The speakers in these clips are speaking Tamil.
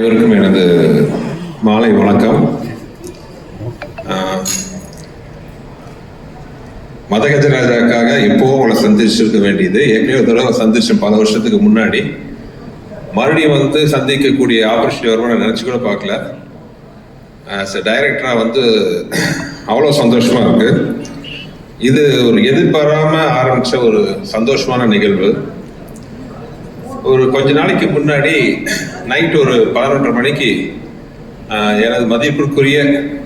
அனைவருக்கும் எனது மாலை வணக்கம். மதகஜராஜாக்காக எப்போவும் அவளை சந்திச்சிருக்க வேண்டியது. ஏற்கனவே ஒரு தடவை சந்திச்சேன் பல வருஷத்துக்கு முன்னாடி. மறுபடியும் வந்து சந்திக்கக்கூடிய ஆப்பர்ச்சுனிட்டி வருமா நான் நினச்சி கூட பார்க்கல. ஆஸ் எ டைரக்டராக வந்து அவ்வளோ சந்தோஷமாக இருக்குது இது ஒரு எதிர்பாராமல் ஆரம்பித்த ஒரு சந்தோஷமான நிகழ்வு. ஒரு கொஞ்ச நாளைக்கு முன்னாடி நைட் ஒரு பதினொன்றரை மணிக்கு எனது மதிப்பிற்குரிய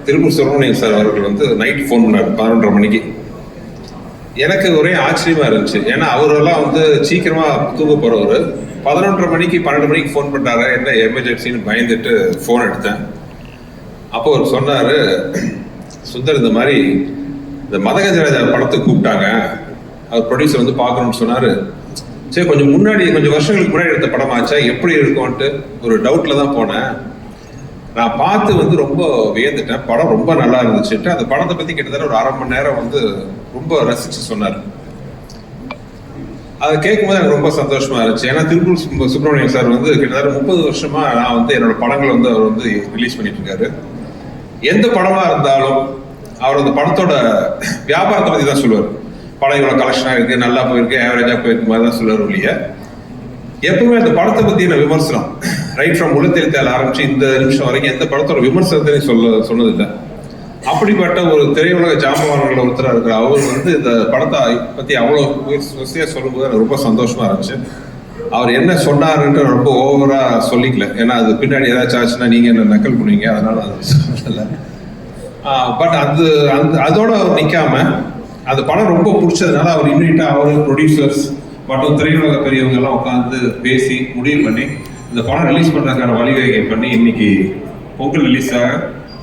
திருப்பூர் சுப்பிரமணியன் சார் அவர்கள் வந்து நைட் ஃபோன் பண்ணார் பதினொன்றரை மணிக்கு. எனக்கு ஒரே ஆச்சரியமா இருந்துச்சு. ஏன்னா அவரெல்லாம் வந்து சீக்கிரமா தூங்க போறவர். பதினொன்றரை மணிக்கு பன்னெண்டு மணிக்கு ஃபோன் பண்ணாரு என்ன எமர்ஜென்சின்னு பயந்துட்டு ஃபோன் எடுத்தேன். அப்போ அவர் சொன்னார் சுந்தர் இந்த மாதிரி இந்த மதகஜராஜா படத்தை கூப்பிட்டாங்க. அவர் ப்ரொடியூசர் வந்து பார்க்கணும்னு சொன்னார். சரி கொஞ்சம் முன்னாடி கொஞ்சம் வருஷங்களுக்கு முன்னாடி எடுத்த படமாச்சா? எப்படி இருக்கும்ன்ட்டு ஒரு டவுட்ல தான் போனேன். நான் பார்த்து வந்து ரொம்ப வியந்துட்டேன். படம் ரொம்ப நல்லா இருந்துச்சுட்டு அந்த படத்தை பத்தி கிட்டத்தட்ட ஒரு அரை மணி நேரம் வந்து ரொம்ப ரசிச்சு சொன்னார். அதை கேட்கும்போது எனக்கு ரொம்ப சந்தோஷமா இருந்துச்சு. ஏன்னா திருப்பூர் சுப்பிரமணியம் சார் வந்து கிட்டத்தட்ட முப்பது வருஷமா நான் வந்து என்னோட படங்களை வந்து அவர் வந்து ரிலீஸ் பண்ணிட்டு இருக்காரு எந்த படமா இருந்தாலும் அவர் அந்த படத்தோட வியாபாரத்தை பத்தி தான் சொல்லுவார். படம் இவ்வளோ கலெக்ஷனாக இருக்குது நல்லா போயிருக்கு ஆவரேஜாக போயிருக்கு மாதிரி தான் சொல்லுவார் ஒழிய எப்பவுமே அந்த படத்தை பற்றின விமர்சனம் ரைட் ஃப்ரம் உள்ளத்தில் ஆரம்பிச்சு இந்த நிமிஷம் வரைக்கும் எந்த படத்தோட விமர்சனத்தையும் சொல்ல சொன்னதில்லை. அப்படிப்பட்ட ஒரு திரையுலக ஜாம்பவான்கள் ஒருத்தராக இருக்கிற அவர் வந்து இந்த படத்தை பற்றி அவ்வளோ விமர்சையா சொல்லும்போது எனக்கு ரொம்ப சந்தோஷமாக இருந்துச்சு. அவர் என்ன சொன்னாருன்ட்டு ரொம்ப ஓவராக சொல்லிக்கல. ஏன்னா அது பின்னாடி ஏதாச்சும் ஆச்சுன்னா நீங்கள் என்ன நக்கல் பண்ணுவீங்க? அதனால் அது சொல்லலை. பட் அது அந்த அதோட அவர் அந்த படம் ரொம்ப பிடிச்சதுனால அவர் இம்மிடியா அவர் ப்ரொடியூசர்ஸ் மற்றும் திரையுலக பெரியவங்க எல்லாம் உட்காந்து பேசி முடிவு பண்ணி இந்த படம் ரிலீஸ் பண்ணுறதுக்கான வழிவகை பண்ணி இன்னைக்கு பொங்கல் ரிலீஸ் ஆக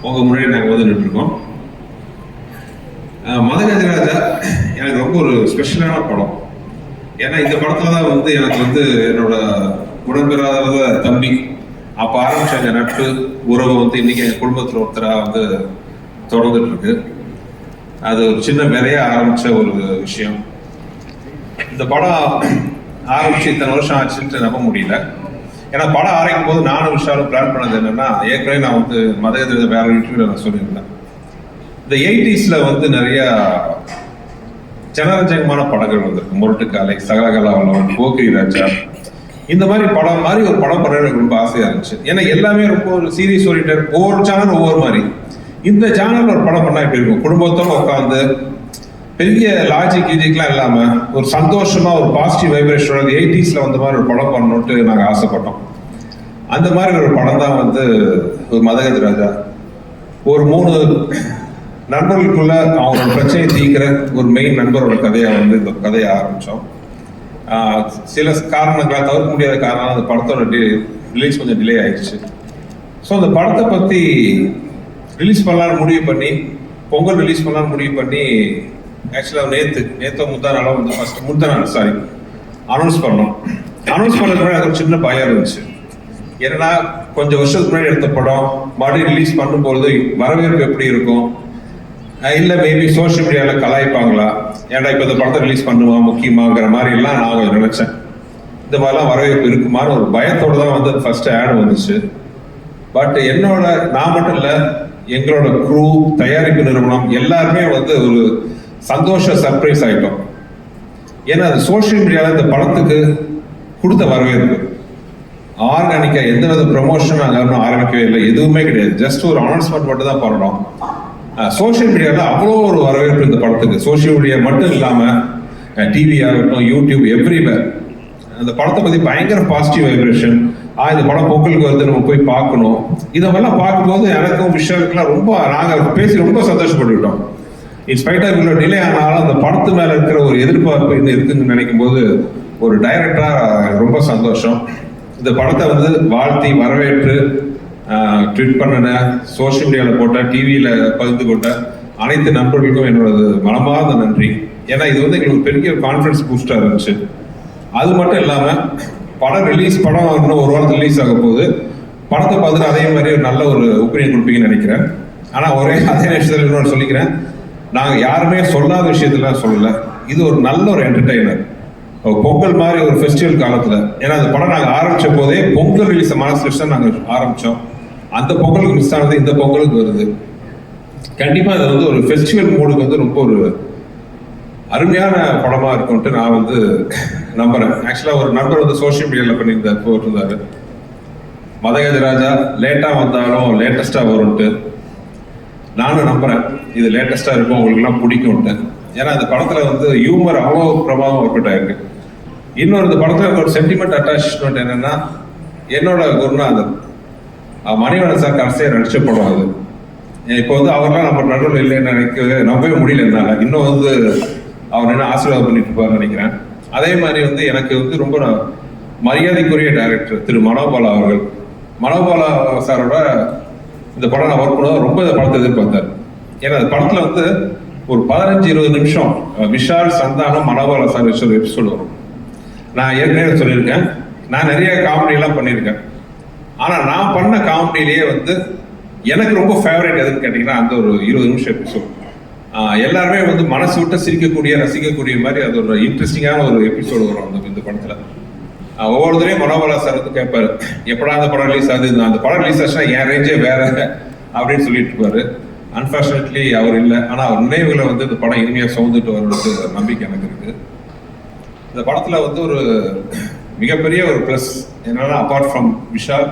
உங்க முன்னாடி நாங்கள் வந்து நின்றுருக்கோம். மதகஜராஜா எனக்கு ரொம்ப ஒரு ஸ்பெஷலான படம். ஏன்னா இந்த படத்துல தான் வந்து எனக்கு வந்து என்னோட உடன்பிறாத தம்பி அப்போ ஆரம்பிச்ச அந்த நட்பு உறவு வந்து இன்னைக்கு எங்கள் குடும்பத்தில் ஒருத்தராக வந்து தொடர்ந்துட்டு இருக்கு. அது ஒரு சின்ன விதைய ஆரம்பிச்ச ஒரு விஷயம். இந்த படம் ஆரம்பிச்சு இத்தனை வருஷம் ஆச்சுன்ட்டு நம்ப முடியல. ஏன்னா படம் ஆரம்பிக்கும் போது நானும் விஷாலும் பிளான் பண்ணது என்னன்னா ஏற்கனவே நான் வந்து மத மதகதிர வேற இன்டர்வியூல நான் சொல்லியிருந்தேன். இந்த எயிட்டிஸ்ல வந்து நிறைய ஜனரஞ்சகமான படங்கள் வந்திருக்கு. முரட்டுக்காலை சகலகலா வல்லவன் போக்கிரி ராஜா. இந்த மாதிரி படம் மாதிரி ஒரு படம் பண்ண எனக்கு ரொம்ப ஆசையா இருந்துச்சு. ஏன்னா எல்லாமே ரொம்ப ஒரு சீரியஸ் ஓரியன்ட் ஒவ்வொரு சேனல் ஒவ்வொரு மாதிரி. இந்த ஜானல் ஒரு படம் பண்ணா எப்படி இருக்கும்? குடும்பத்தோட உட்காந்து பெரிய லாஜிக் கீஜிக்லாம் இல்லாம ஒரு சந்தோஷமா ஒரு பாசிட்டிவ் வைப்ரேஷனோட எயிட்டிஸ்ல வந்த மாதிரி ஒரு படம் பண்ணணும்ட்டு நாங்கள் ஆசைப்பட்டோம். அந்த மாதிரி ஒரு படம் தான் வந்து ஒரு மதகஜ ராஜா. ஒரு மூணு நண்பர்களுக்குள்ள அவங்களோட பிரச்சனையை தீர்க்கிற ஒரு மெயின் நண்பரோட கதையை வந்து இந்த கதையை ஆரம்பித்தோம் சில காரணங்களால் தவிர்க்க முடியாத காரணம் அந்த படத்தோட ரிலீஸ் கொஞ்சம் டிலே ஆயிடுச்சு. ஸோ அந்த படத்தை பற்றி ரிலீஸ் பண்ணலாம்னு முடிவு பண்ணி பொங்கல் ரிலீஸ் பண்ணலாம்னு முடிவு பண்ணி ஆக்சுவலாக நேற்று நேற்று முந்தா வந்து ஃபர்ஸ்ட் முந்தா நாள் சாரி அனௌன்ஸ் பண்ணோம். அனௌன்ஸ் பண்ணதுக்கு முன்னாடி ஒரு சின்ன பயம் இருந்துச்சு. ஏன்னா கொஞ்சம் வருஷத்துக்கு முன்னாடி எடுத்த படம் மறுபடியும் ரிலீஸ் பண்ணும்போது வரவேற்பு எப்படி இருக்கும்? இல்லை மேபி சோஷியல் மீடியாவில் கலாய்ப்பாங்களா? ஏன்டா இப்போ இந்த படத்தை ரிலீஸ் பண்ணுவா முக்கியமாங்கிற மாதிரி எல்லாம் நான் கொஞ்சம் நினைச்சேன். இந்த மாதிரிலாம் வரவேற்பு இருக்குமான்னு ஒரு பயத்தோடு தான் வந்து ஃபர்ஸ்ட் ஆட் வந்துச்சு. பட் என்னோட நான் மட்டும் இல்லை எங்களோட குரூ தயாரிப்பு நிறுவனம் எல்லாருமே வந்து ஒரு சந்தோஷ சர்ப்ரைஸ் ஆகிட்டோம் ஏன்னா அது சோஷியல் மீடியாவில் இந்த படத்துக்கு கொடுத்த வரவேற்பு. ஆர்கானிக்காக எந்த வித ப்ரமோஷன் நாங்கள் இன்னும் ஆரம்பிக்கவே இல்லை. எதுவுமே கிடையாது. ஜஸ்ட் ஒரு அனௌன்ஸ்மெண்ட் மட்டும் தான் பண்ணுறோம் சோஷியல் மீடியாவில் அவ்வளோ ஒரு வரவேற்பு இந்த படத்துக்கு. சோஷியல் மீடியா மட்டும் இல்லாமல் டிவி ஆகட்டும் யூடியூப் எவ்ரிவேர் அந்த படத்தை பற்றி பயங்கர பாசிட்டிவ் வைப்ரேஷன் ஆ இந்த படம் பொங்கலுக்கு வந்து நம்ம போய் பார்க்கணும். இதெல்லாம் பார்க்கும்போது எனக்கும் விஷயங்களுக்குலாம் ரொம்ப நாங்கள் பேசி ரொம்ப சந்தோஷப்பட்டுக்கிட்டோம். இன்ஸ்பைட் ஆஃப் இவ்வளோ டிலே ஆனாலும் அந்த படத்து மேலே இருக்கிற ஒரு எதிர்பார்ப்பு இன்னும் இருக்குன்னு நினைக்கும் போது ஒரு டைரக்டராக ரொம்ப சந்தோஷம். இந்த படத்தை வந்து வாழ்த்தி வரவேற்று ட்வீட் பண்ணின சோஷியல் மீடியாவில் போட்ட டிவியில் பகிர்ந்து கொண்ட அனைத்து நண்பர்களுக்கும் என்னோட மனமார்ந்த நன்றி. ஏன்னா இது வந்து எங்களுக்கு பெரிய கான்ஃபிடன்ஸ் பூஸ்டாக இருந்துச்சு. அது மட்டும் இல்லாமல் படம் ரிலீஸ் படம் இன்னும் ஒரு வாரத்தில் ரிலீஸ் ஆக போகுது. படத்தை பார்த்துட்டு அதே மாதிரி ஒரு நல்ல ஒரு ஒப்பீனியன் கொடுப்பீங்கன்னு நினைக்கிறேன். ஆனால் ஒரே அதே விஷயத்தில் இன்னொன்று சொல்லிக்கிறேன். நாங்கள் யாருமே சொல்லாத விஷயத்துல சொல்லலை. இது ஒரு நல்ல ஒரு என்டர்டெய்னர் பொங்கல் மாதிரி ஒரு ஃபெஸ்டிவல் காலத்தில். ஏன்னா அந்த படம் நாங்கள் ஆரம்பித்த போதே பொங்கல் ரிலீஸ் மனசு வச்சு தான் நாங்கள் ஆரம்பித்தோம் அந்த பொங்கலுக்கு மிஸ் ஆனது இந்த பொங்கலுக்கு வருது. கண்டிப்பாக அது வந்து ஒரு ஃபெஸ்டிவல் மூடுக்கு வந்து ரொம்ப ஒரு அருமையான படமா இருக்கும்ட்டு நான் வந்து நம்புறேன். ஆக்சுவலா ஒரு நண்பர் வந்து சோஷியல் மீடியால பண்ணியிருந்தார் போட்டிருந்தாரு. மதகஜ ராஜா லேட்டா வந்தாலும் லேட்டஸ்டா வரும்ட்டு நானும் நம்புறேன். இது லேட்டஸ்டா இருக்கும் உங்களுக்கு எல்லாம் பிடிக்கும்ட்டு ஏன்னா அந்த படத்துல வந்து ஹியூமர் அவ்வளோ பிரபாவம் ஒர்க்கிட்ட இருக்கு இன்னொரு இந்த படத்துல இருக்க ஒரு சென்டிமெண்ட் அட்டாச்மெண்ட் என்னன்னா என்னோட குருநாதர் அஹ் சார் கடைசியாக நடிச்ச படம் அது. இப்போ வந்து அவர்லாம் நம்ம நடுவில் இல்லைன்னு நினைக்க நம்பவே முடியல என்னால. இன்னும் வந்து அவர் என்ன ஆசீர்வாதம் பண்ணிட்டு இருப்பாருன்னு நினைக்கிறேன். அதே மாதிரி வந்து எனக்கு வந்து ரொம்ப மரியாதைக்குரிய டைரக்டர் திரு மனோபாலா அவர்கள். மனோபாலா சாரோட இந்த படம் நான் ஒர்க் பண்ண ரொம்ப இந்த படத்தை எதிர்பார்த்தார். ஏன்னா அந்த படத்துல வந்து ஒரு பதினஞ்சு இருபது நிமிஷம் விஷால் சந்தானம் மனோபாலா சார் வச்சு ஒரு எபிசோடு வரும். நான் ஏற்கனவே சொல்லியிருக்கேன். நான் நிறைய காமெடி எல்லாம் பண்ணியிருக்கேன். ஆனா நான் பண்ண காமெடியிலேயே வந்து எனக்கு ரொம்ப ஃபேவரேட் எதுன்னு கேட்டிங்கன்னா அந்த ஒரு இருபது நிமிஷம் எபிசோட் எல்லாருமே வந்து மனசு விட்டு சிரிக்கக்கூடிய ரசிக்கக்கூடிய மாதிரி அது ஒரு இன்ட்ரெஸ்டிங்கான ஒரு எபிசோடு வரும் அந்த இந்த படத்துல. ஒவ்வொருத்தரையும் மனோபலா சார் வந்து கேட்பாரு எப்படா அந்த படம் ரிலீஸ் ஆகுது? இந்த- அந்த படம் ரிலீஸ் ஆச்சுன்னா என் ரேஞ்சே வேற அப்படின்னு சொல்லிட்டு இருப்பாரு. அன்பார்ச்சுனேட்லி அவர் இல்லை. ஆனால் அவர் நினைவுகளை வந்து இந்த படம் இனிமையா சுமந்துட்டு வர்றது நம்பிக்கை எனக்கு இருக்கு. இந்த படத்துல வந்து ஒரு மிகப்பெரிய ஒரு ப்ளஸ் என்னன்னா அப்பார்ட் ஃப்ரம் விஷால்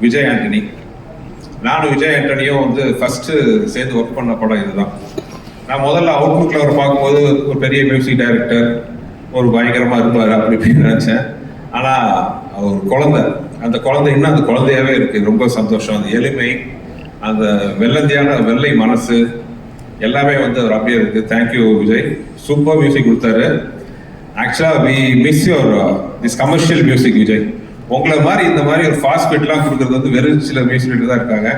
விஜய் ஆண்டனி நானும் விஜய் ஆண்டனியும் வந்து ஃபர்ஸ்ட் சேர்ந்து ஒர்க் பண்ண படம் இதுதான். நான் முதல்ல அவுட்லுக்ல அவர் பார்க்கும்போது ஒரு பெரிய மியூசிக் டைரக்டர் ஒரு பயங்கரமாக இருப்பார் அப்படி இப்படின்னு ஆனால் அவர் ஒரு குழந்தை. அந்த குழந்தை இன்னும் அந்த குழந்தையாவே இருக்கு. ரொம்ப சந்தோஷம். அந்த எளிமை அந்த வெள்ளந்தியான வெள்ளை மனசு எல்லாமே வந்து அவர் அப்படியே இருக்கு. தேங்க்யூ விஜய். சூப்பர் மியூசிக் கொடுத்தாரு. ஆக்சுவலாக we miss your this commercial music Vijay. உங்களை மாதிரி இந்த மாதிரி ஒரு ஃபாஸ்ட் பீட்லாம் கொடுக்கறது வந்து வெறும் சில மியூசிக் தான் இருக்காங்க.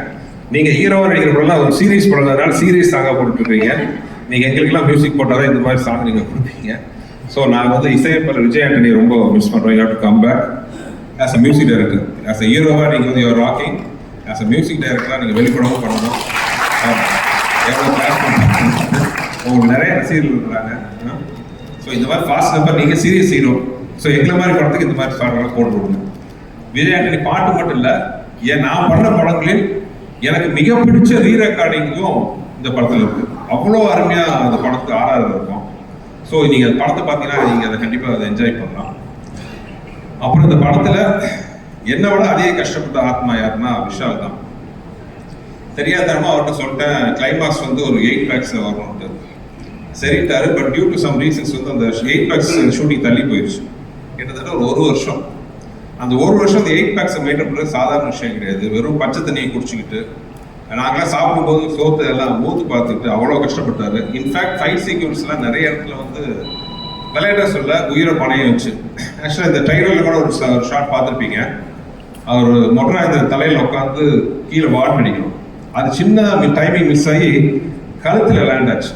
நீங்க ஹீரோவா நடிக்கிற படம்லாம் ஒரு சீரியஸ் படம்னால சீரியஸ் சாங்கா போட்டுட்டு இருக்கீங்க நீங்க எங்களுக்கெல்லாம் மியூசிக் போட்டால் தான் இந்த மாதிரி சாங் நீங்க கொடுப்பீங்க. ஸோ நான் வந்து இசையப்பர் விஜய் ஆண்டனி ரொம்ப மிஸ் பண்றேன் you to come back as a music director as a ஹீரோவா நீங்க வந்து your rocking as a music டைரக்டரா நீங்க வெளிப்படவும் பண்ணணும். ஆமா. உங்களுக்கு நிறைய ரசிகர்கள் இருக்கிறாங்க ஸோ இந்த மாதிரி ஃபாஸ்ட் நம்பர் நீங்க சீரியஸ் ஹீரோ ஸோ எங்களை மாதிரி படத்துக்கு இந்த மாதிரி சாங்கெல்லாம் போட்டு விடுங்க. விஜயாண்டனி பாட்டு மட்டும் இல்லை ஏன் நான் பண்ண படங்களில் எனக்கு மிக பிடிச்ச ரீ ரெக்கார்டிங்கும் இந்த படத்தில் இருக்கு. அவ்வளோ அருமையாக அந்த படத்துக்கு ஆறாறு இருக்கும். ஸோ நீங்கள் அந்த படத்தை பார்த்தீங்கன்னா நீங்கள் அதை கண்டிப்பாக அதை என்ஜாய் பண்ணலாம். அப்புறம் இந்த படத்தில் என்னை விட அதிக கஷ்டப்பட்ட ஆத்மா யாருன்னா விஷால் தான். தெரியாதனமா அவர்கிட்ட சொல்லிட்டேன் கிளைமாக்ஸ் வந்து ஒரு எயிட் பேக்ஸ் வரணும்ட்டு சரிட்டாரு but due to some reasons வந்து அந்த எயிட் பேக்ஸ் ஷூட்டிங் தள்ளி போயிடுச்சு கிட்டத்தட்ட ஒரு ஒரு வருஷம். அந்த ஒரு வருஷம் அந்த எயிட் பேக்ஸை மெயின்டைன் பண்றது சாதாரண விஷயம் கிடையாது. வெறும் பச்சை தண்ணியை குடிச்சிக்கிட்டு நாங்களாம் சாப்பிடும்போது சோத்து எல்லாம் மூத்து பார்த்துட்டு அவ்வளோ கஷ்டப்பட்டாரு. இன்ஃபேக்ட் ஃபைட் சீக்வன்ஸ்லாம் நிறைய இடத்துல வந்து விளையாட சொல்ல உயிரை பணையம் வச்சு. ஆக்சுவலாக இந்த டைலரில் கூட ஒரு ஷார்ட் பார்த்துருப்பீங்க. அவர் மொட்டரா இந்த தலையில் உட்காந்து கீழே வாட் அடிக்கணும். அது சின்ன டைமிங் மிஸ் ஆகி கழுத்தில் லேண்ட் ஆச்சு.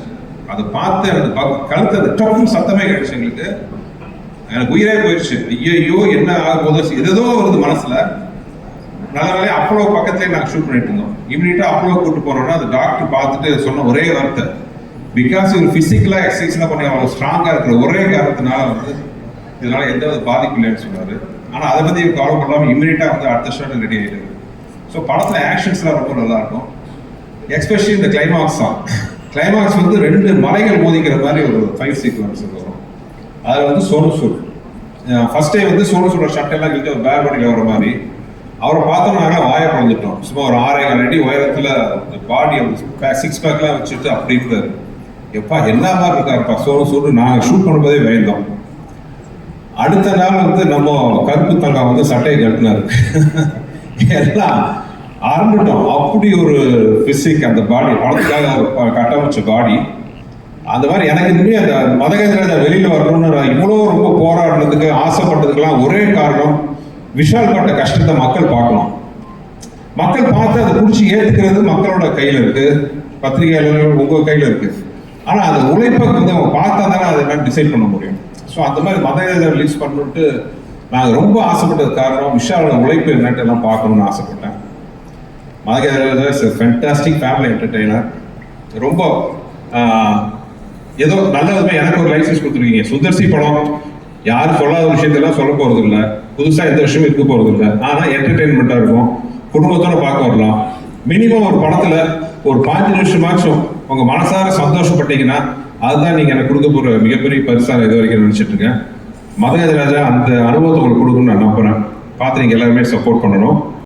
அதை பார்த்து அந்த கழுத்து அது டொப்புன்னு சத்தமே கிடைச்சு எங்களுக்கு. எனக்கு உயிரே போயிடுச்சு. ஐயோ என்ன ஆக போதோ ஏதோ வருது மனசுல. நல்ல வேலையை அப்பளோ பக்கத்துலேயே நாங்கள் ஷூட் பண்ணிட்டு இருந்தோம். இம்மிடியா அப்பளோ கூட்டு போனோம்னா அந்த டாக்டர் பார்த்துட்டு சொன்ன ஒரே வார்த்தை. பிகாஸ் இவர் ஃபிசிக்கலாக எக்ஸசைஸ்லாம் பண்ணி அவ்வளோ ஸ்ட்ராங்காக இருக்கிற ஒரே காரணத்தினால வந்து இதனால எந்த வித பாதிப்பு இல்லைன்னு சொன்னாரு. ஆனால் அதை பற்றி இவர் கவலை பண்ணாமல் இம்மிடியா வந்து அடுத்த ஷாட் ரெடி ஆகிட்டாரு ஸோ படத்தில் ஆக்ஷன்ஸ்லாம் ரொம்ப நல்லா இருக்கும். எஸ்பெஷலி இந்த கிளைமாக்ஸ் தான் கிளைமாக்ஸ் வந்து ரெண்டு மலைகள் மோதிக்கிற மாதிரி ஒரு ஃபைவ் சீக்வன்ஸ் இருக்கும். அதில் வந்து சோனு சூட். ஃபர்ஸ்ட் டைம் வந்து சோனு சூட சட்டையெல்லாம் கிழிச்சு ஒரு பேர் பாடியில் வர மாதிரி. அவரை பார்த்தோம் நாங்கள் வாயை குழந்துட்டோம் சும்மா ஒரு ஆறே அடி உயரத்தில் பாடி சிக்ஸ் பேக்லாம் வச்சுட்டு அப்படி இருந்தார். எப்பா என்ன மாதிரி இருக்காருப்பா? சோனு சூடு. நாங்கள் ஷூட் பண்ணும்போதே வேந்தோம். அடுத்த நாள் வந்து நம்ம கருப்பு தங்கா வந்து சட்டையை கட்டினாரு. எல்லாம் ஆரம்பிட்டோம் அப்படி ஒரு பிசிக் அந்த பாடி படத்துக்காக கட்டமைச்ச பாடி அந்த மாதிரி எனக்கு இனிமே அந்த மதகஜராஜா வெளியில் வரணும்னு நான் இவ்வளோ ரொம்ப போராடினதுக்கு ஆசைப்பட்டதுக்கெல்லாம் ஒரே காரணம் விஷால் பட்ட கஷ்டத்தை மக்கள் பார்க்கணும். மக்கள் பார்த்து அதை பிடிச்சி ஏற்றுக்கிறது மக்களோட கையில் இருக்கு. பத்திரிகையாளர்கள் உங்கள் கையில் இருக்கு. ஆனால் அந்த உழைப்பை வந்து அவங்க பார்த்தா தானே அதை என்ன டிசைட் பண்ண முடியும். ஸோ அந்த மாதிரி மதகஜா ரிலீஸ் பண்ணிட்டு நாங்கள் ரொம்ப ஆசைப்பட்டது காரணம் விஷாலோட உழைப்பு என்னட்டு எல்லாம் பார்க்கணும்னு ஆசைப்பட்டேன். Madagaja is fantastic family entertainer ரொம்ப ஏதோ நல்ல விதமா எனக்கு ஒரு லைசன்ஸ் கொடுத்துருக்கீங்க. சுந்தர்சி படம் யாரும் சொல்லாத விஷயத்தெல்லாம் சொல்ல போறது இல்ல புதுசா எந்த விஷயமும் இருக்க போறது இல்ல ஆனா என்டர்டைன்மெண்டா இருக்கும். குடும்பத்தோட பார்க்க வரலாம். மினிமம் ஒரு படத்துல ஒரு பாஞ்சு நிமிஷமாச்சும் உங்க மனசார சந்தோஷப்பட்டீங்கன்னா அதுதான் நீங்க எனக்கு கொடுக்க போற மிகப்பெரிய பரிசா இது வரைக்கும் நினைச்சிட்டு இருக்கேன். மதகஜராஜா அந்த அனுபவத்தை உங்களுக்கு கொடுக்கணும்னு நான் நம்புறேன். பார்த்து நீங்க எல்லாருமே சப்போர்ட் பண்ணணும்.